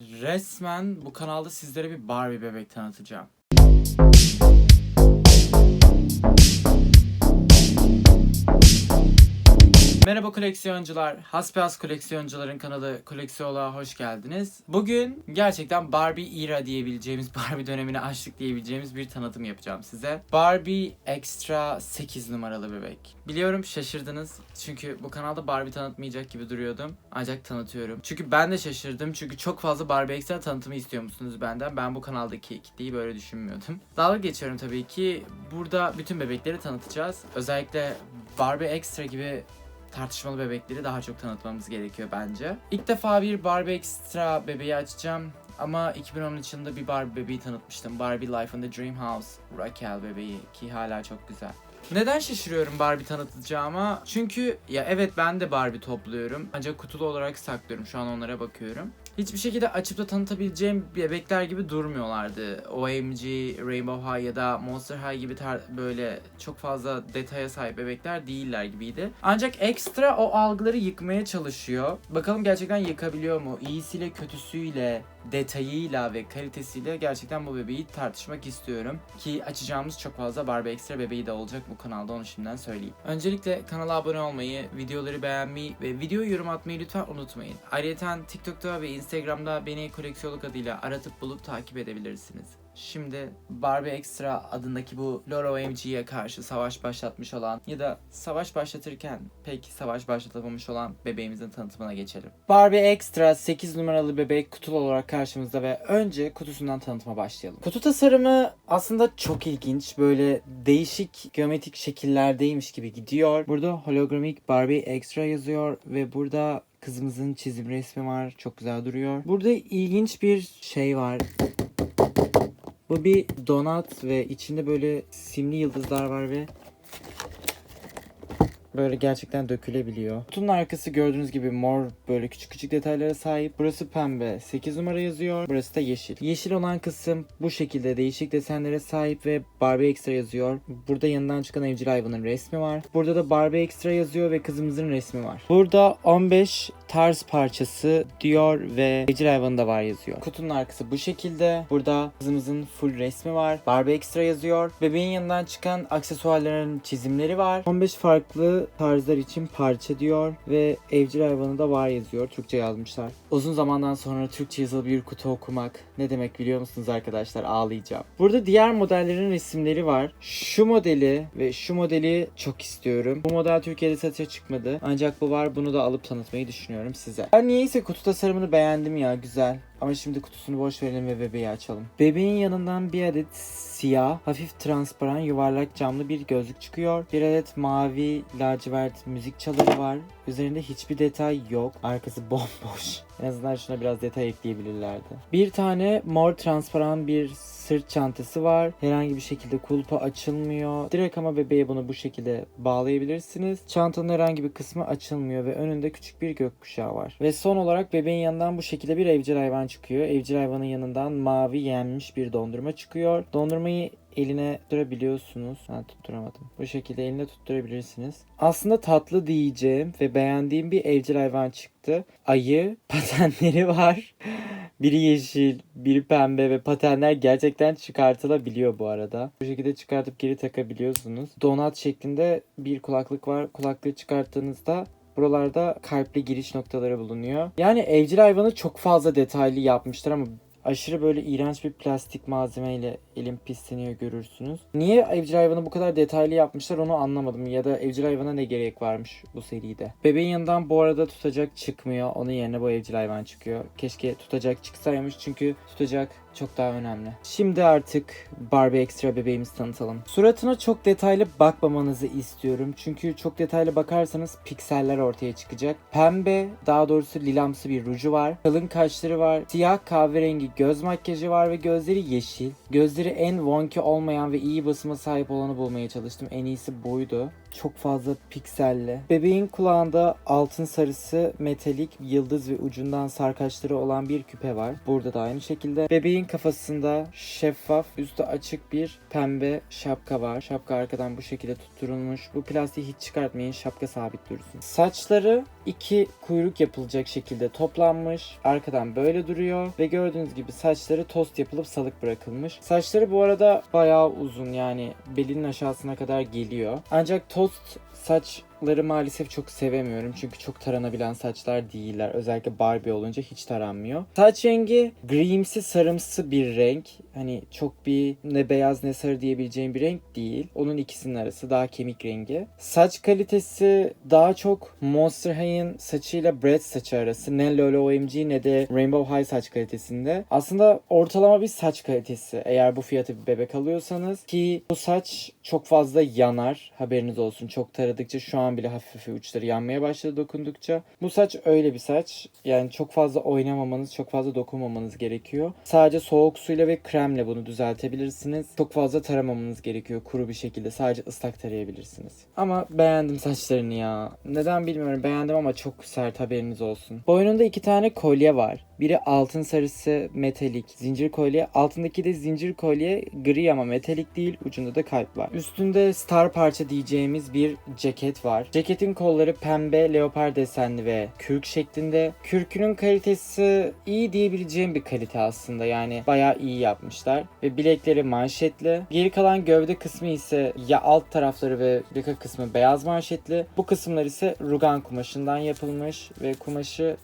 Resmen bu kanalda sizlere bir Barbie bebek tanıtacağım. Merhaba koleksiyoncular. Hasbihas koleksiyoncuların kanalı Koleksiyonluğa hoş geldiniz. Bugün gerçekten Barbie era diyebileceğimiz, Barbie dönemini açtık diyebileceğimiz bir tanıtım yapacağım size. Barbie Extra 8 numaralı bebek. Biliyorum şaşırdınız. Çünkü bu kanalda Barbie tanıtmayacak gibi duruyordum. Ancak tanıtıyorum. Çünkü ben de şaşırdım. Çünkü çok fazla Barbie Extra tanıtımı istiyor musunuz benden? Ben bu kanaldaki kitleyi böyle düşünmüyordum. Dalga geçiyorum tabii ki. Burada bütün bebekleri tanıtacağız. Özellikle Barbie Extra gibi tartışmalı bebekleri daha çok tanıtmamız gerekiyor bence. İlk defa bir Barbie Extra bebeği açacağım. Ama 2013 yılında bir Barbie bebeği tanıtmıştım. Barbie Life in the Dream House Raquel bebeği ki hala çok güzel. Neden şaşırıyorum Barbie tanıtacağıma? Çünkü ya evet ben de Barbie topluyorum. Ancak kutulu olarak saklıyorum. Şu an onlara bakıyorum. Hiçbir şekilde açıp da tanıtabileceğim bebekler gibi durmuyorlardı. OMG, Rainbow High ya da Monster High gibi tar- böyle çok fazla detaya sahip bebekler değiller gibiydi. Ancak ekstra o algıları yıkmaya çalışıyor. Bakalım gerçekten yıkabiliyor mu? İyisiyle, kötüsüyle, detayıyla ve kalitesiyle gerçekten bu bebeği tartışmak istiyorum. Ki açacağımız çok fazla Barbie Extra bebeği de olacak bu kanalda onu şimdiden söyleyeyim. Öncelikle kanala abone olmayı, videoları beğenmeyi ve video yorum atmayı lütfen unutmayın. Ayrıca TikTok'ta ve Instagram'da beni koleksiyonluk adıyla aratıp bulup takip edebilirsiniz. Şimdi Barbie Extra adındaki bu Loro OMG'ye karşı savaş başlatmış olan ya da savaş başlatırken pek savaş başlatamamış olan bebeğimizin tanıtımına geçelim. Barbie Extra 8 numaralı bebek kutulu olarak karşımızda ve önce kutusundan tanıtıma başlayalım. Kutu tasarımı aslında çok ilginç. Böyle değişik geometrik şekillerdeymiş gibi gidiyor. Burada hologramik Barbie Extra yazıyor ve burada kızımızın çizim resmi var. Çok güzel duruyor. Burada ilginç bir şey var. Bu bir donat ve içinde böyle simli yıldızlar var ve böyle gerçekten dökülebiliyor. Kutunun arkası gördüğünüz gibi mor böyle küçük küçük detaylara sahip. Burası pembe 8 numara yazıyor. Burası da yeşil. Yeşil olan kısım bu şekilde değişik desenlere sahip ve Barbie Extra yazıyor. Burada yanından çıkan evcil hayvanın resmi var. Burada da Barbie Extra yazıyor ve kızımızın resmi var. Burada 15 tarz parçası diyor ve evcil hayvanı da var yazıyor. Kutunun arkası bu şekilde. Burada kızımızın full resmi var. Barbie Extra yazıyor. Bebeğin yanından çıkan aksesuarların çizimleri var. 15 farklı tarzlar için parça diyor ve evcil hayvanı da var yazıyor. Türkçe yazmışlar. Uzun zamandan sonra Türkçe yazılı bir kutu okumak ne demek biliyor musunuz arkadaşlar? Ağlayacağım. Burada diğer modellerin resimleri var. Şu modeli ve şu modeli çok istiyorum. Bu model Türkiye'de satışa çıkmadı. Ancak bu var. Bunu da alıp tanıtmayı düşünüyorum size. Ben niyeyse kutu tasarımını beğendim ya. Güzel. Ama şimdi kutusunu boş verelim ve bebeği açalım. Bebeğin yanından bir adet siyah, hafif transparan, yuvarlak camlı bir gözlük çıkıyor. Bir adet mavi, lacivert müzik çaları var. Üzerinde hiçbir detay yok. Arkası bomboş. En azından şuna biraz detay ekleyebilirlerdi. Bir tane mor transparan bir sırt çantası var. Herhangi bir şekilde kulpa açılmıyor. Direkt ama bebeğe bunu bu şekilde bağlayabilirsiniz. Çantanın herhangi bir kısmı açılmıyor ve önünde küçük bir gökkuşağı var. Ve son olarak bebeğin yanından bu şekilde bir evcil hayvan çıkıyor. Evcil hayvanın yanından mavi yenmiş bir dondurma çıkıyor. Dondurmayı eline tutturabiliyorsunuz. Ha tutturamadım. Bu şekilde eline tutturabilirsiniz. Aslında tatlı diyeceğim ve beğendiğim bir evcil hayvan çıktı. Ayı, patenleri var. Biri yeşil, biri pembe ve patenler gerçekten çıkartılabiliyor bu arada. Bu şekilde çıkartıp geri takabiliyorsunuz. Donat şeklinde bir kulaklık var. Kulaklığı çıkarttığınızda Buralarda kalpli giriş noktaları bulunuyor. Yani evcil hayvanı çok fazla detaylı yapmışlar ama aşırı böyle iğrenç bir plastik malzemeyle elim pisleniyor görürsünüz. Niye evcil hayvanı bu kadar detaylı yapmışlar onu anlamadım ya da evcil hayvana ne gerek varmış bu seride. Bebeğin yanından bu arada tutacak çıkmıyor. Onun yerine bu evcil hayvan çıkıyor. Keşke tutacak çıksaymış çünkü tutacak çok daha önemli. Şimdi artık Barbie Extra bebeğimizi tanıtalım. Suratına çok detaylı bakmamanızı istiyorum. Çünkü çok detaylı bakarsanız pikseller ortaya çıkacak. Pembe, daha doğrusu lilamsı bir ruju var. Kalın kaşları var. Siyah kahverengi göz makyajı var ve gözleri yeşil. Gözleri en wonky olmayan ve iyi basıma sahip olanı bulmaya çalıştım. En iyisi buydu. Çok fazla pikselli. Bebeğin kulağında altın sarısı metalik yıldız ve ucundan sarkaçları olan bir küpe var. Burada da aynı şekilde. Bebeğin kafasında şeffaf, üstü açık bir pembe şapka var. Şapka arkadan bu şekilde tutturulmuş. Bu plastiği hiç çıkartmayın. Şapka sabit dursun. Saçları iki kuyruk yapılacak şekilde toplanmış. Arkadan böyle duruyor ve gördüğünüz gibi saçları tost yapılıp salık bırakılmış. Saçları bu arada bayağı uzun yani belinin aşağısına kadar geliyor. Ancak tost saçları maalesef çok sevemiyorum çünkü çok taranabilen saçlar değiller. Özellikle Barbie olunca hiç taranmıyor. Saç rengi grimsi sarımsı bir renk. Hani çok bir ne beyaz ne sarı diyebileceğim bir renk değil. Onun ikisinin arası daha kemik rengi. Saç kalitesi daha çok Monster High'in saçıyla Brad saçı arası. Ne Lolo OMG ne de Rainbow High saç kalitesinde. Aslında ortalama bir saç kalitesi. Eğer bu fiyatı bir bebek alıyorsanız ki bu saç çok fazla yanar. Haberiniz olsun. Çok taradıkça şu an bile hafif hafif uçları yanmaya başladı dokundukça. Bu saç öyle bir saç. Yani çok fazla oynamamanız, çok fazla dokunmamanız gerekiyor. Sadece soğuk suyla ve kremle bunu düzeltebilirsiniz. Çok fazla taramamanız gerekiyor kuru bir şekilde. Sadece ıslak tarayabilirsiniz. Ama beğendim saçlarını ya. Neden bilmiyorum. Beğendim ama çok sert haberiniz olsun. Boynunda iki tane kolye var. Biri altın sarısı metalik zincir kolye. Altındaki de zincir kolye gri ama metalik değil. Ucunda da kalp var. Üstünde star parça diyeceğimiz bir ceket var. Ceketin kolları pembe, leopar desenli ve kürk şeklinde. Kürkünün kalitesi iyi diyebileceğim bir kalite aslında. Yani bayağı iyi yapmışlar. Ve bilekleri manşetli. Geri kalan gövde kısmı ise ya alt tarafları ve yaka kısmı beyaz manşetli. Bu kısımlar ise rugan kumaşından yapılmış ve kumaşı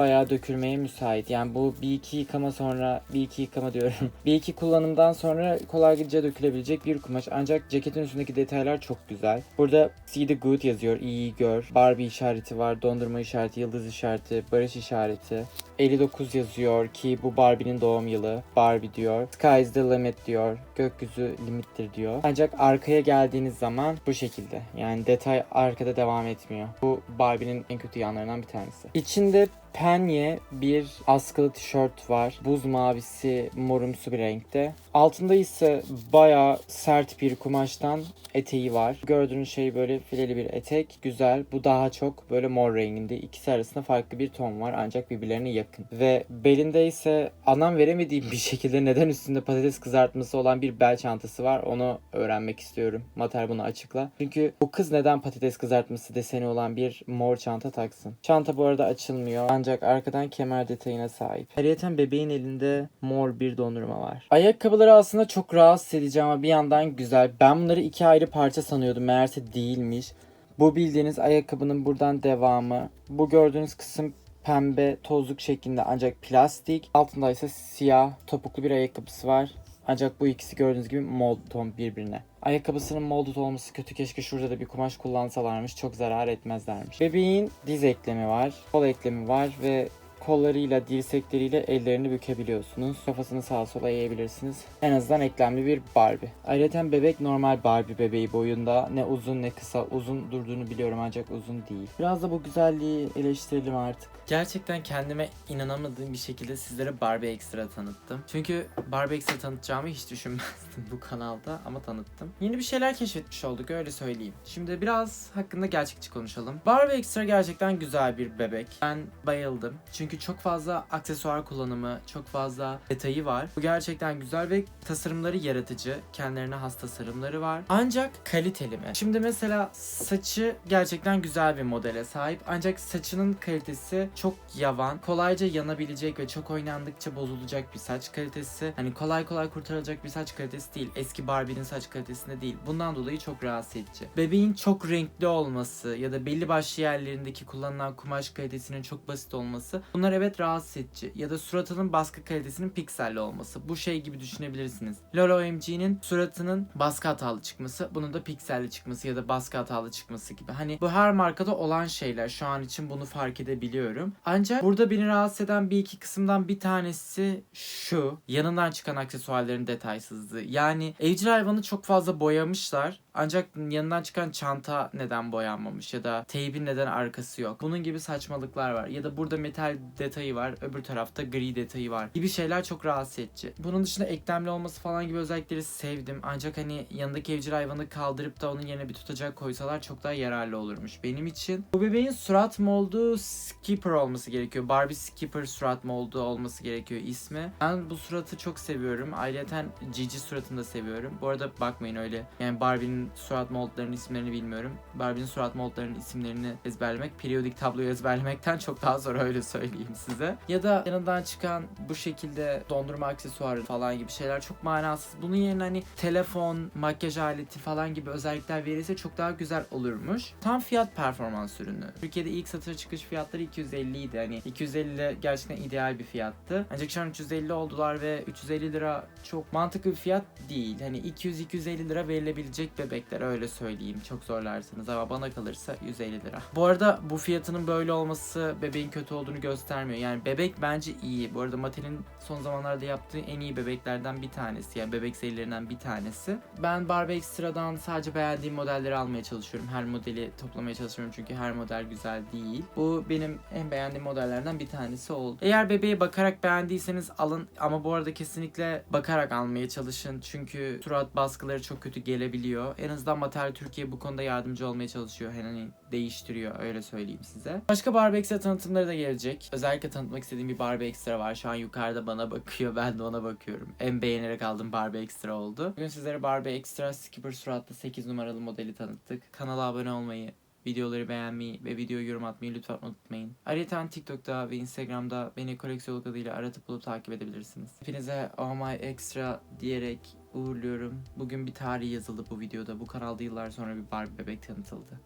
bayağı dökülmeye müsait. Yani bu bir iki yıkama sonra bir iki yıkama diyorum. bir iki kullanımdan sonra kolayca dökülebilecek bir kumaş. Ancak ceketin üstündeki detaylar çok güzel. Burada see the good yazıyor. İyi gör. Barbie işareti var. Dondurma işareti, yıldız işareti, barış işareti. 59 yazıyor ki bu Barbie'nin doğum yılı. Barbie diyor. Sky is the limit diyor. Gökyüzü limittir diyor. Ancak arkaya geldiğiniz zaman bu şekilde. Yani detay arkada devam etmiyor. Bu Barbie'nin en kötü yanlarından bir tanesi. İçinde penye bir askılı tişört var. Buz mavisi morumsu bir renkte. Altında ise bayağı sert bir kumaştan eteği var. Gördüğünüz şey böyle fileli bir etek. Güzel. Bu daha çok böyle mor renginde. İkisi arasında farklı bir ton var ancak birbirlerine yakın. Ve belinde ise anlam veremediğim bir şekilde neden üstünde patates kızartması olan bir bel çantası var. Onu öğrenmek istiyorum. Mater bunu açıkla. Çünkü bu kız neden patates kızartması deseni olan bir mor çanta taksın? Çanta bu arada açılmıyor. Ancak arkadan kemer detayına sahip. Ayrıca bebeğin elinde mor bir dondurma var. Ayakkabıları aslında çok rahatsız edici ama bir yandan güzel. Ben bunları iki ayrı parça sanıyordum. Meğerse değilmiş. Bu bildiğiniz ayakkabının buradan devamı. Bu gördüğünüz kısım pembe tozluk şeklinde ancak plastik. Altında ise siyah topuklu bir ayakkabısı var. Ancak bu ikisi gördüğünüz gibi mold ton birbirine. Ayakkabısının molded olması kötü keşke şurada da bir kumaş kullansalarmış çok zarar etmezlermiş. Bebeğin diz eklemi var, kol eklemi var ve kollarıyla, dirsekleriyle ellerini bükebiliyorsunuz. Kafasını sağa sola eğebilirsiniz. En azından eklemli bir Barbie. Ayrıca bebek normal Barbie bebeği boyunda. Ne uzun ne kısa. Uzun durduğunu biliyorum ancak uzun değil. Biraz da bu güzelliği eleştirelim artık. Gerçekten kendime inanamadığım bir şekilde sizlere Barbie Extra tanıttım. Çünkü Barbie Extra tanıtacağımı hiç düşünmezdim bu kanalda ama tanıttım. Yeni bir şeyler keşfetmiş olduk öyle söyleyeyim. Şimdi biraz hakkında gerçekçi konuşalım. Barbie Extra gerçekten güzel bir bebek. Ben bayıldım. Çünkü çok fazla aksesuar kullanımı, çok fazla detayı var. Bu gerçekten güzel ve tasarımları yaratıcı. Kendilerine has tasarımları var. Ancak kaliteli mi? Şimdi mesela saçı gerçekten güzel bir modele sahip. Ancak saçının kalitesi çok yavan. Kolayca yanabilecek ve çok oynandıkça bozulacak bir saç kalitesi. Hani kolay kolay kurtarılacak bir saç kalitesi değil. Eski Barbie'nin saç kalitesinde değil. Bundan dolayı çok rahatsız edici. Bebeğin çok renkli olması ya da belli başlı yerlerindeki kullanılan kumaş kalitesinin çok basit olması bunlar evet rahatsız edici. Ya da suratının baskı kalitesinin pikselli olması. Bu şey gibi düşünebilirsiniz. Lolo OMG'nin suratının baskı hatalı çıkması, bunun da pikselli çıkması ya da baskı hatalı çıkması gibi. Hani bu her markada olan şeyler. Şu an için bunu fark edebiliyorum. Ancak burada beni rahatsız eden bir iki kısımdan bir tanesi şu. Yanından çıkan aksesuarların detaysızlığı. Yani evcil hayvanı çok fazla boyamışlar Ancak yanından çıkan çanta neden boyanmamış ya da teybin neden arkası yok. Bunun gibi saçmalıklar var. Ya da burada metal detayı var, öbür tarafta gri detayı var gibi şeyler çok rahatsız edici. Bunun dışında eklemli olması falan gibi özellikleri sevdim. Ancak hani yanındaki evcil hayvanı kaldırıp da onun yerine bir tutacak koysalar çok daha yararlı olurmuş benim için. Bu bebeğin surat moldu Skipper olması gerekiyor. Barbie Skipper surat moldu olması gerekiyor ismi. Ben bu suratı çok seviyorum. Ayrıca Cici suratını da seviyorum. Bu arada bakmayın öyle. Yani Barbie'nin surat moldlarının isimlerini bilmiyorum. Barbie'nin surat moldlarının isimlerini ezberlemek, periyodik tabloyu ezberlemekten çok daha zor öyle söyleyeyim size. Ya da yanından çıkan bu şekilde dondurma aksesuarı falan gibi şeyler çok manasız. Bunun yerine hani telefon, makyaj aleti falan gibi özellikler verilse çok daha güzel olurmuş. Tam fiyat performans ürünü. Türkiye'de ilk satışa çıkış fiyatları 250 idi. Hani 250 de gerçekten ideal bir fiyattı. Ancak şu an 350 oldular ve 350 lira çok mantıklı bir fiyat değil. Hani 200-250 lira verilebilecek bebekler öyle söyleyeyim. Çok zorlarsınız ama bana kalırsa 150 lira. Bu arada bu fiyatının böyle olması bebeğin kötü olduğunu göstermiyor. Yani bebek bence iyi. Bu arada Mattel'in son zamanlarda yaptığı en iyi bebeklerden bir tanesi. Yani bebek serilerinden bir tanesi. Ben Barbie Extra'dan sadece beğendiğim modelleri almaya çalışıyorum. Her modeli toplamaya çalışıyorum çünkü her model güzel değil. Bu benim en beğendiğim modellerden bir tanesi oldu. Eğer bebeğe bakarak beğendiyseniz alın ama bu arada kesinlikle bakarak almaya çalışın. Çünkü surat baskıları çok kötü gelebiliyor. En azından Mattel Türkiye bu konuda yardımcı olmaya çalışıyor. Hani değiştiriyor öyle söyleyeyim size. Başka Barbie Extra tanıtımları da gelecek. Özellikle tanıtmak istediğim bir Barbie Extra var. Şu an yukarıda bana bakıyor. Ben de ona bakıyorum. En beğenerek aldığım Barbie Extra oldu. Bugün sizlere Barbie Extra Skipper suratlı 8 numaralı modeli tanıttık. Kanala abone olmayı, videoları beğenmeyi ve video yorum atmayı lütfen unutmayın. Ayrıca TikTok'ta ve Instagram'da beni koleksiyonluk adıyla aratıp bulup takip edebilirsiniz. Hepinize Oh My Extra diyerek uğurluyorum. Bugün bir tarih yazıldı bu videoda. Bu kanalda yıllar sonra bir Barbie bebek tanıtıldı.